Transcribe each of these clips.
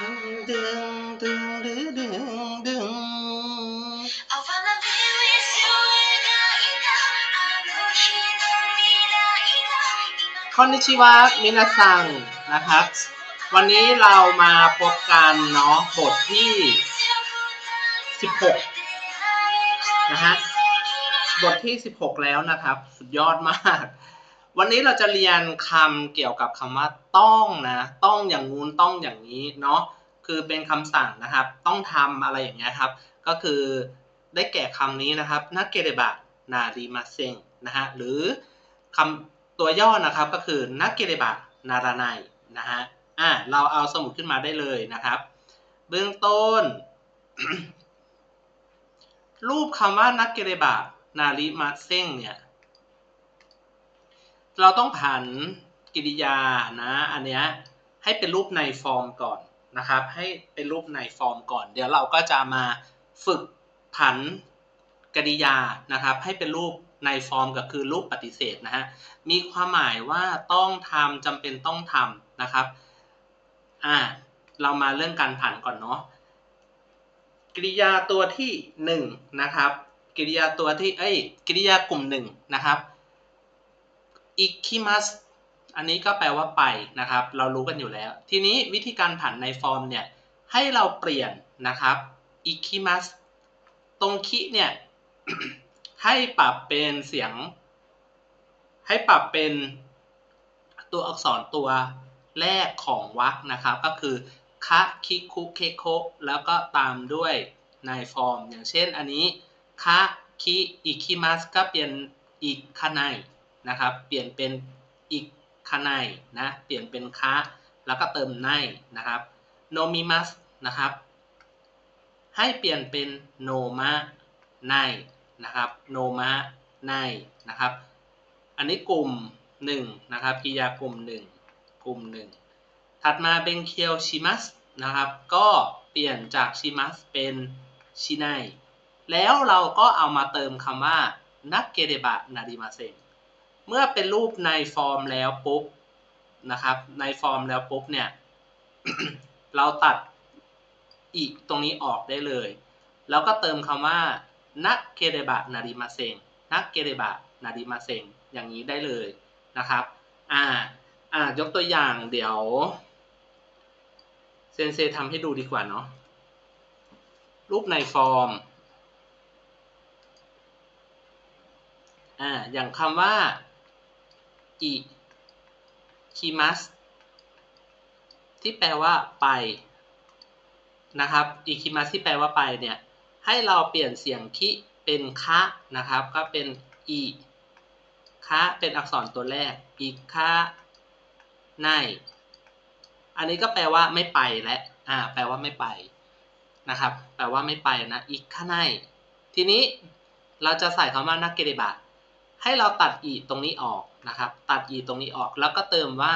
ดึงดึงดึงดึงดึงดึง I wanna be with you 描いたあの日の未来が คอนนิชิวะมินาซังนะครับ วันนี้เรามาพบกันเนาะบทที่ 16 นะฮะ บทที่ 16 แล้วนะครับ สุดยอดมาก วันนี้เราจะเรียนคำเกี่ยวกับคำว่าต้องนะ ต้องอย่างงู้นต้องอย่างนี้เนาะ คือเป็นคำสั่งนะครับ ต้องทำอะไรอย่างเงี้ยครับ ก็คือได้แก่คำนี้นะครับนักเกเรบะนาริมาเซงนะฮะหรือคำตัวย่อนะครับก็คือนักเกเรบะนาราไนนะฮะอะเราเอาสมุดขึ้นมาได้เลยนะครับ เบื้องต้น รูปคำว่านักเกเรบะนาริมาเซงเนี่ยเราต้องผันกริยานะ อันเนี้ยให้เป็นรูปในฟอร์มก่อน นะครับ ให้เป็นรูปในฟอร์มก่อน เดี๋ยวเราก็จะมาฝึกผันกริยานะครับ ให้เป็นรูปในฟอร์มก็คือรูปปฏิเสธนะฮะมีความหมายว่าต้องทำจำเป็นต้องทำนะครับอ่าเรามาเรื่องการผันก่อนเนาะกริยาตัวที่หนึ่งนะครับกริยาตัวที่เอ้ยกริยากลุ่มหนึ่งนะครับอิคิมัส อันนี้ก็แปลว่าไปนะครับ เรารู้กันอยู่แล้ว ทีนี้วิธีการผันในฟอร์มเนี่ย ให้เราเปลี่ยนนะครับอิคิมัสตรงคิเนี่ย ให้ปรับเป็นเสียง ให้ปรับเป็นตัวอักษรตัวแรกของวรรคนะครับ ก็คือคะคิคุเคโคแล้วก็ตามด้วยในฟอร์ม อย่างเช่นอันนี้คะคิอิคิมัสก็เปลี่ยนอิคาไนนะครับ เปลี่ยนเป็นอิ คาไนนะเปลี่ยนเป็นคะแล้วก็เติมไนนะครับโนมิมัสนะครับให้เปลี่ยนเป็นโนมะไนนะครับโนมะไนนะครับอันนี้กลุ่ม1นะครับกิยากลุ่ม 1 กลุ่ม 1 ถัดมาเป็นเคียวชิมัสนะครับก็เปลี่ยนจากชิมัสเป็นชิไนแล้วเราก็เอามาเติมคำว่านักเกเรบะนาริมาเซ เมื่อเป็นรูปในฟอร์มแล้วปุ๊บนะครับ ในฟอร์มแล้วปุ๊บเนี่ย เราตัดอีกตรงนี้ออกได้เลย แล้วก็เติมคำว่านักเกเรบะนาริมาเซงนักเกเรบะนาริมาเซงอย่างนี้ได้เลยนะครับอ่าอ่ายกตัวอย่างเดี๋ยวเซนเซทำให้ดูดีกว่าเนาะรูปในฟอร์มอ่าอย่างคำว่า อิคิมัสที่แปลว่าไปนะครับอิคิมัสที่แปลว่าไปเนี่ยให้เราเปลี่ยนเสียงคิเป็นคะนะครับ ก็เป็นอิคะเป็นอักษรตัวแรกอิคะไนอันนี้ก็แปลว่าไม่ไปและอ่าแปลว่าไม่ไปนะครับ แปลว่าไม่ไปนะอิคะไนทีนี้เราจะใส่คำว่านักเกเรบะ ให้เราตัดอีตรงนี้ออกนะครับ ตัดอีตรงนี้ออกแล้วก็เติมว่า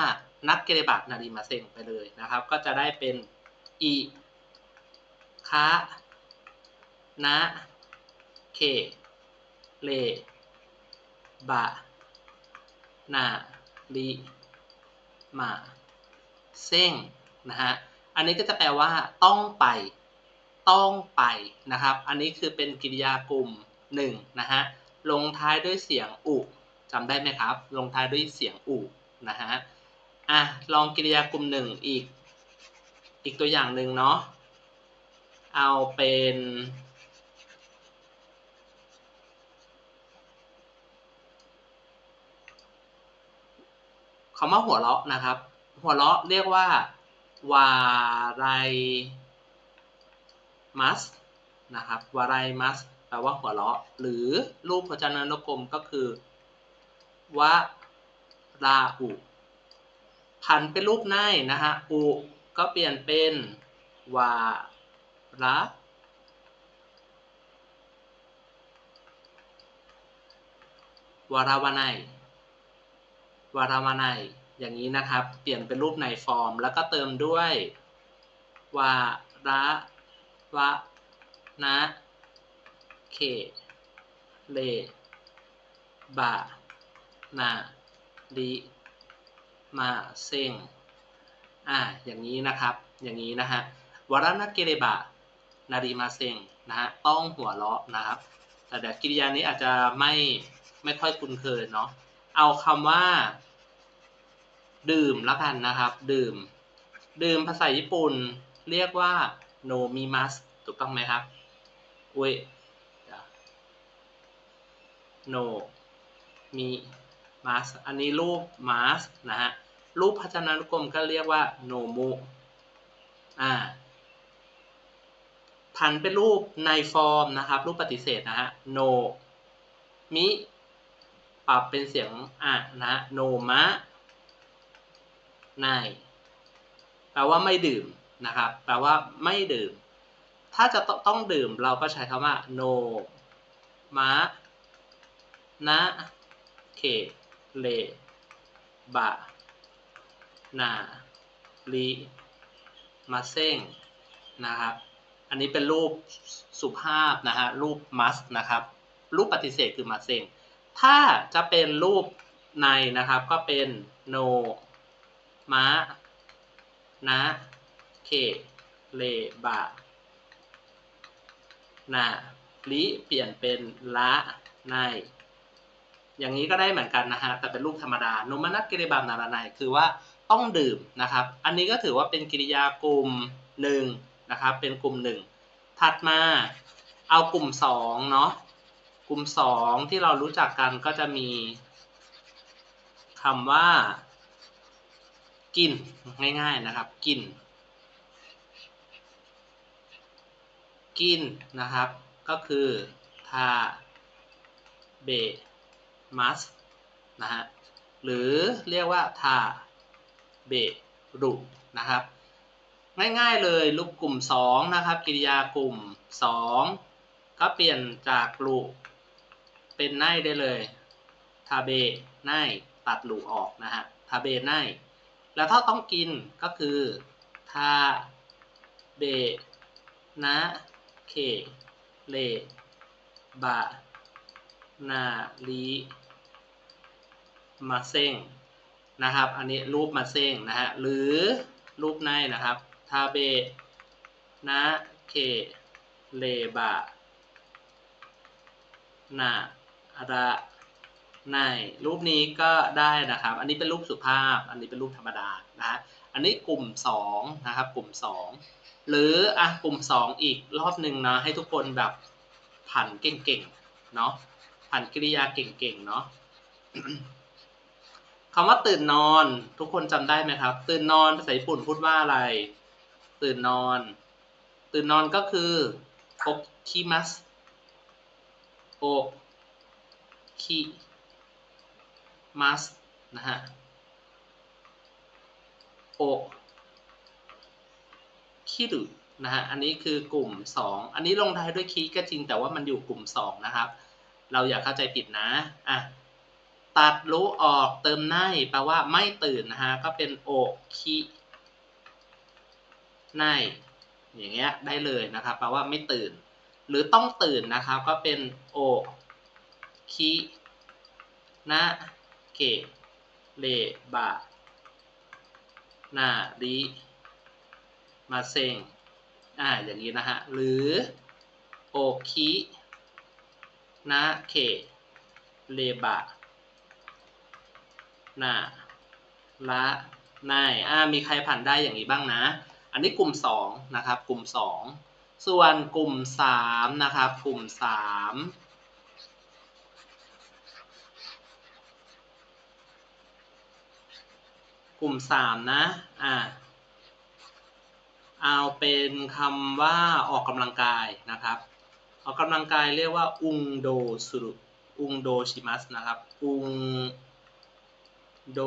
นักเกเรบะนาริมาเซงไปเลยนะครับ ก็จะได้เป็นอีคะนะเคเลบะนาริมาเซ้งนะฮะ อันนี้ก็จะแปลว่าต้องไป ต้องไปนะครับ อันนี้คือเป็นกริยากลุ่มหนึ่งนะฮะ ลงท้ายด้วยเสียงอุจำได้ไหมครับ ลงท้ายด้วยเสียงอุนะฮะอะลองกริยากลุ่มหนึ่งอีก อีกตัวอย่างหนึ่งเนาะเอาเป็นคำว่าหัวเราะนะครับ หัวเราะเรียกว่าวาไรมัสนะครับวาไรมัส ลว่าหัวเราะ หรือรูปพจนานุกรมก็คือวะราอุผันเป็นรูปไนนะฮะ อุ ก็เปลี่ยนเป็นวาระวาราวาไนวาราวาไนอย่างนี้นะครับ เปลี่ยนเป็นรูปในฟอร์ม แล้วก็เติมด้วย วาระวะนะ เคเลบะนาดิมาเซงอ่าอย่างนี้นะครับ อย่างนี้นะฮะวาระเกเรบะนาริมาเซงนะฮะต้องหัวเราะนะครับ แต่เดี๋ยวกิริยานี้อาจจะไม่ไม่ค่อยคุ้นเคยเนาะเอาคำว่า ดื่มแล้วกันนะครับ ดื่ม ดื่มภาษาญี่ปุ่น เรียกว่าโนมิมัสถูกต้องไหมครับอุ้ โนมิมัสอันนี้รูปมัสนะฮะ รูปพจนานุกรมก็เรียกว่าโนมุอ่าผันเป็นรูปในฟอร์มนะครับ รูปปฏิเสธนะฮะโนมิปรับเป็นเสียงอะนะฮะโนมะในแปลว่าไม่ดื่มนะครับ แปลว่าไม่ดื่ม ถ้าจะต้องดื่มเราก็ใช้คำว่าโนมะ นะเคเลบะนาลีมาเซ้งนะครับ อันนี้เป็นรูปสุภาพนะฮะ รูปมัสนะครับ รูปปฏิเสธคือมาเซ้งถ้าจะเป็นรูปในนะครับก็เป็นโนมะนะเคเลบะนาลิเปลี่ยนเป็นละใน อย่างนี้ก็ได้เหมือนกันนะฮะแต่เป็นรูปธรรมดาโนมานักกิริบามนาราไนคือว่าต้องดื่มนะครับ อันนี้ก็ถือว่าเป็นกิริยากลุ่มหนึ่งนะครับเป็นกลุ่มหนึ่งถัดมาเอากลุ่มสองเนาะกลุ่มสองที่เรารู้จักกันก็จะมีคำว่า กินง่ายๆนะครับ กิน กินนะครับ ก็คือทาเบ สนะฮะหรือเรียกว่าทาเบรุนะครับ ง่ายๆเลยรูปกลุ่ม 2 นะครับ กิริยากลุ่ม 2 ก็เปลี่ยนจากรุเป็นไนได้เลยทาเบไนตัดรุออกนะฮะทาเบไนแล้วถ้าต้องกินก็คือทาเบนะเคเลบะนาลี มาเซ้งนะครับ อันนี้รูปมาเซ้งนะฮะ หรือรูปในนะครับทาเบนะเคเลบะนาระในรูปนี้ก็ได้นะครับ อันนี้เป็นรูปสุภาพ อันนี้เป็นรูปธรรมดานะฮะอันนี้กลุ่ม2นะครับ กลุ่ม 2 หรืออะกลุ่ม 2 อีกรอบหนึ่งนะ ให้ทุกคนแบบผันเก่งๆ เนาะผันกริยาเก่งๆ เนาะ คำว่าตื่นนอน ทุกคนจำได้ไหมครับ ตื่นนอนภาษาญี่ปุ่นพูดว่าอะไร ตื่นนอน ตื่นนอนก็คือโอคิมัสโอคิมัสนะฮะโอคิรุนะฮะ อันนี้คือกลุ่ม 2 อันนี้ลงท้ายด้วยคีก็จริงแต่ว่ามันอยู่กลุ่ม 2 นะครับ เราอย่าเข้าใจผิดนะ อะ ตัดรู้ออกเติมไนแปลว่าไม่ตื่นนะฮะ ก็เป็นโอคิไนอย่างเงี้ยได้เลยนะครับแปลว่าไม่ตื่น หรือต้องตื่นนะครับ ก็เป็นโอคินะเกเลบะนาริมาเซงอ่าอย่างนี้นะฮะ หรือโอคินะเคเลบะ หนาละนายอ่ามีใครผ่านได้อย่างนี้บ้างนะ อันนี้กลุ่มสองนะครับกลุ่มสองส่วนกลุ่มสามนะครับกลุ่มสามกลุ่มสามนะ อ่า เอาเป็นคำว่าออกกำลังกายนะครับ ออกกำลังกายเรียกว่า อุงโดสุรุ อุงโดชิมัสนะครับ อุง โด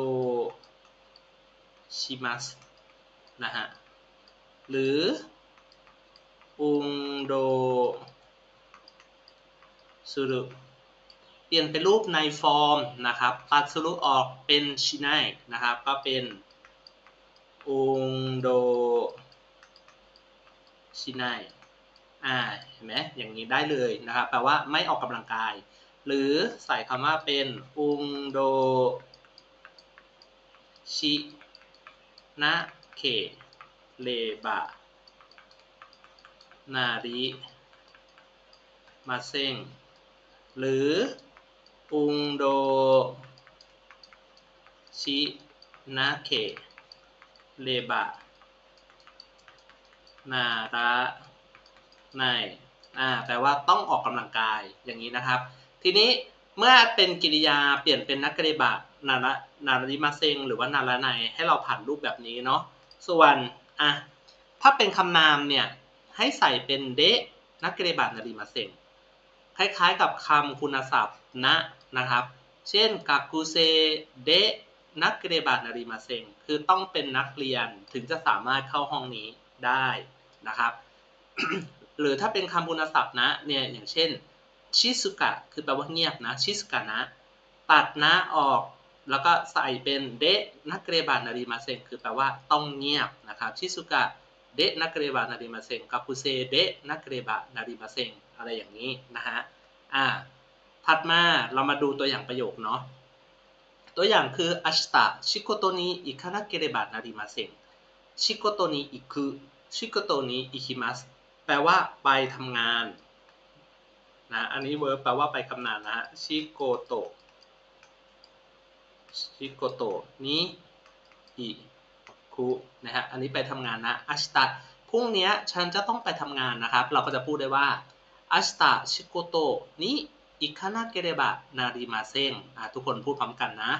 ชิมัสนะฮะ หรืออุงโดสุรุเปลี่ยนเป็นรูปในฟอร์มนะครับ ตัดสุรุออกเป็นชิไนนะครับ ก็เป็นอุงโดชิไนอ่า เห็นไหมอย่างนี้ได้เลยนะครับ แปลว่าไม่ออกกำลังกาย หรือใส่คำว่าเป็นอุงโด ชินะเคเลบะ นาริมาเซ็งหรืออุงโด ชินาเกะเลบะ นาระในอ่าแปลว่าต้องออกกำลังกายอย่างนี้นะครับ ทีนี้เมื่อเป็นกริยาเปลี่ยนเป็นนักเรบะ นาระนาริมาเซงหรือว่านาระในให้เราผ่านรูปแบบนี้เนาะส่วนอะถ้าเป็นคำนามเนี่ยให้ใส่เป็นเดะนักเรบะนาริมาเซงคล้ายๆกับคำคุณศัพท์นะนะครับ เช่นกากูเซเดะนักเรบะนาริมาเซงคือต้องเป็นนักเรียนถึงจะสามารถเข้าห้องนี้ได้นะครับ หรือถ้าเป็นคำคุณศัพท์นะเนี่ยอย่างเช่นชิสุกะคือแปลว่าเงียบนะชิสุกะนะ ตัดนะออก แล้วก็ใส่เป็นเดะนักเรบานาริมาเซงคือแปลว่าต้องเงียบนะครับชิสุกะเดะนักเรบานาริมาเซงกาปุเซเดะนักเรบานาริมาเซงอะไรอย่างนี้นะฮะอ่าถัดมาเรามาดูตัวอย่างประโยคเนาะตัวอย่างคือ明日仕事に行かなければなりません仕事に行く仕事に行きますแปลว่าไปทำงานนะอันนี้เวิร์บแปลว่าไปทำงานนะฮะชิโกโต ชิโกโตนี้อิคุนะฮะอันนี้ไปทำงานนะอาชิตะพรุ่งนี้ฉันจะต้องไปทำงานนะครับ เราก็จะพูดได้ว่าอาชิตะชิโกโตนี้อิคานาเกเรบะนาริมาเซงอะทุกคนพูดพร้อมกันนะ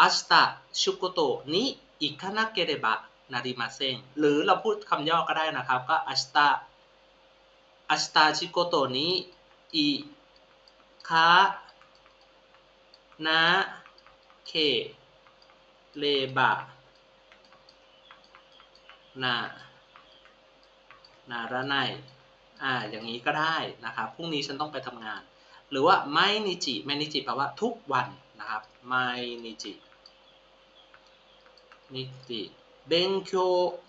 อาชิตะชิโกโตนี้อิคานาเกเรบะนาริมาเซงหรือเราพูดคำย่อก็ได้นะครับ ก็อาชิตะอาชิตะชิโกโตนี้อิคานา เคเลบะนานาระไนอ่า อย่างนี้ก็ได้นะครับ พรุ่งนี้ฉันต้องไปทำงาน หรือว่าไมนิจิไมนิจิแปลว่าทุกวันนะครับไมนิจินิจิเบงโค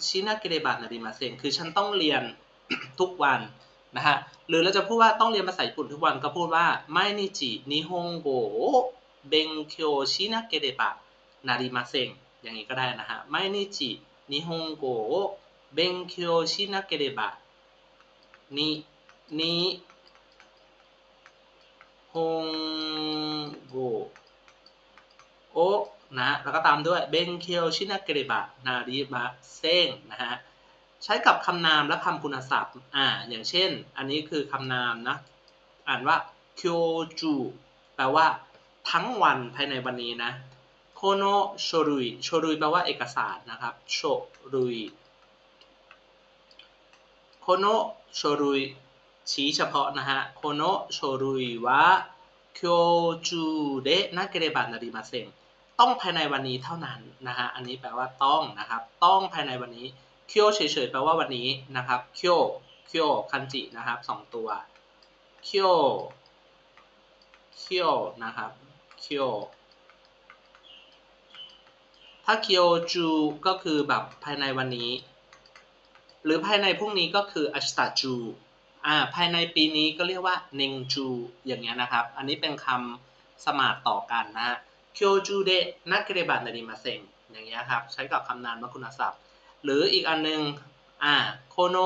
ชินาเกเรบะนาริมาเซนคือฉันต้องเรียนทุกวันนะฮะ หรือเราจะพูดว่าต้องเรียนภาษาญี่ปุ่นทุกวันก็พูดว่าไมนิจินิฮงโก เบงโคชินาเกเรบะนาริมาเซนอย่างนี้ก็ได้นะฮะไม่นิจินิฮงโกะเบงโคชินาเกเรบะนินิฮงโกโอนะแล้วก็ตามด้วยเบงเคียวชินาเกเรบะนาริมาเซงนะฮะใช้กับคำนามและคำคุณศัพท์อ่าอย่างเช่น อันนี้คือคำนามนะ อ่านว่าเคียวจูแปลว่า ทั้งวันภายในวันนี้นะโคโนโชรุยโชรุยแปลว่าเอกสารนะครับโชรุยโคโนโชรุยชี้เฉพาะนะฮะโคโนโชรุยวะเคียวจูเดะนาเกเรบะนาริมาเซงต้องภายในวันนี้เท่านั้นนะฮะอันนี้แปลว่าต้องนะครับต้องภายในวันนี้เคียวเฉยๆแปลว่าวันนี้นะครับเคียวเคียวคันจินะครับสองตัวเคียวเคียวนะครับ เคียวถ้าเคียวจูก็คือแบบภายในวันนี้ หรือภายในพรุ่งนี้ก็คืออัชตาจูอ่าภายในปีนี้ก็เรียกว่าเนงจูอย่างเงี้ยนะครับ อันนี้เป็นคำสมาร์ต่อกันนะฮะเคียวจูเดะนักเรบะนาริมาเซงอย่างเงี้ยครับ ใช้กับคำนามและคุณศัพท์ หรืออีกอันหนึงอ่าโคโน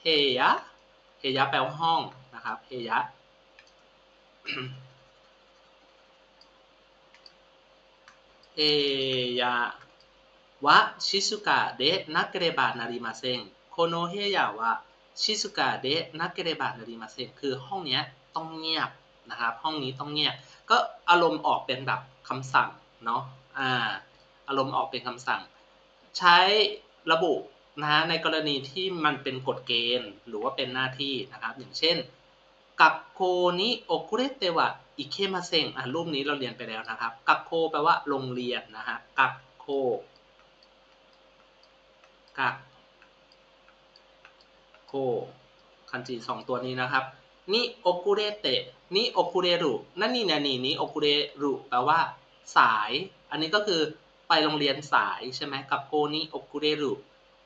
เฮยะเฮยะแปลว่าห้องนะครับเฮยะ เอยาวะชิซุกะเดะนักเรบะนาริมาเซงโคโนเฮยาวะชิซุกะเดะนักเรบะนาริมาเซงคือห้องเนี้ยต้องเงียบนะครับห้องนี้ต้องเงียบ ก็อารมณ์ออกเป็นแบบคำสั่งเนาะอ่าอารมณ์ออกเป็นคำสั่ง ใช้ระบุนะฮะในกรณีที่มันเป็นกฎเกณฑ์หรือว่าเป็นหน้าที่นะครับอย่างเช่น กักโคนิโอคุเรเตวะอิเคมาเซงอะรูปนี้เราเรียนไปแล้วนะครับ กักโคแปลว่าโรงเรียนนะฮะกักโคกักโคคันจิสองตัวนี้นะครับนิโอคุเรเตะนิโอคุเรรุนั่นนี่นะนี่นิโอคุเรรุแปลว่าสาย อันนี้ก็คือไปโรงเรียนสายใช่ไหมกับโคนิโอคุเรรุ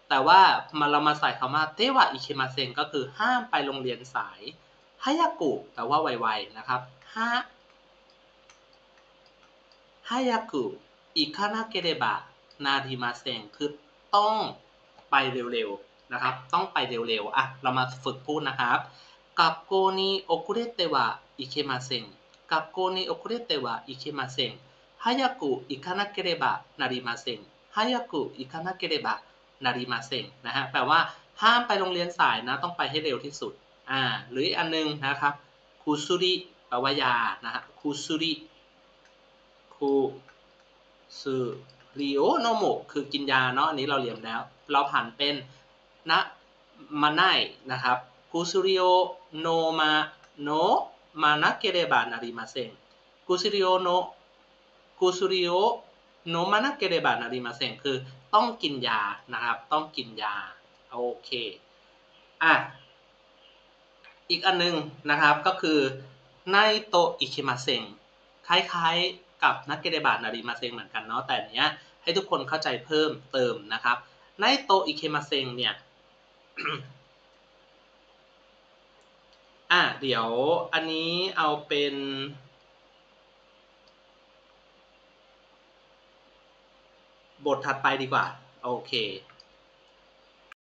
แต่ว่ามาเรามาใส่คำว่าเทวะอิเคมาเซงก็คือห้ามไปโรงเรียนสาย ฮายากุแปลว่าไวๆนะครับฮาฮายากุอิคานาเกเรบะนาริมาเซงคือต้องไปเร็วๆนะครับ ต้องไปเร็วๆอะเรามาฝึกพูดนะครับกับโกนิโอคุเรเตวะอิเคมาเซงกับโกนิโอคุเรเตวะอิเคมาเซงฮายากุอิคานาเกเรบะนาริมาเซงฮายากุอิคานาเกเรบะนาริมาเซงนะฮะแปลว่าห้ามไปโรงเรียนสายนะ ต้องไปให้เร็วที่สุด อ่าหรืออันนึงนะครับคุซุริปวายานะฮะคุซุริคุซุริโอโนโมคือกินยาเนาะอันนี้เราเรียนแล้ว เราผ่านเป็นนะมาไนนะครับคุซุริโอโนมาโนมานะเกเรบานาริมาเซงคุซุริโอโนคุซุริโอโนมานะเกเรบานาริมาเซงคือต้องกินยานะครับ ต้องกินยาโอเคอะ อีกอันหนึงนะครับก็คือไนโตอิคิมาเซงคล้ายๆกับนักเกเรบานาริมาเซงเหมือนกันเนาะแต่เนี้ยให้ทุกคนเข้าใจเพิ่มเติมนะครับไนโตอิคิมาเซงเนี่ยอะเดี๋ยวอันนี้เอาเป็น บทถัดไปดีกว่า โอเค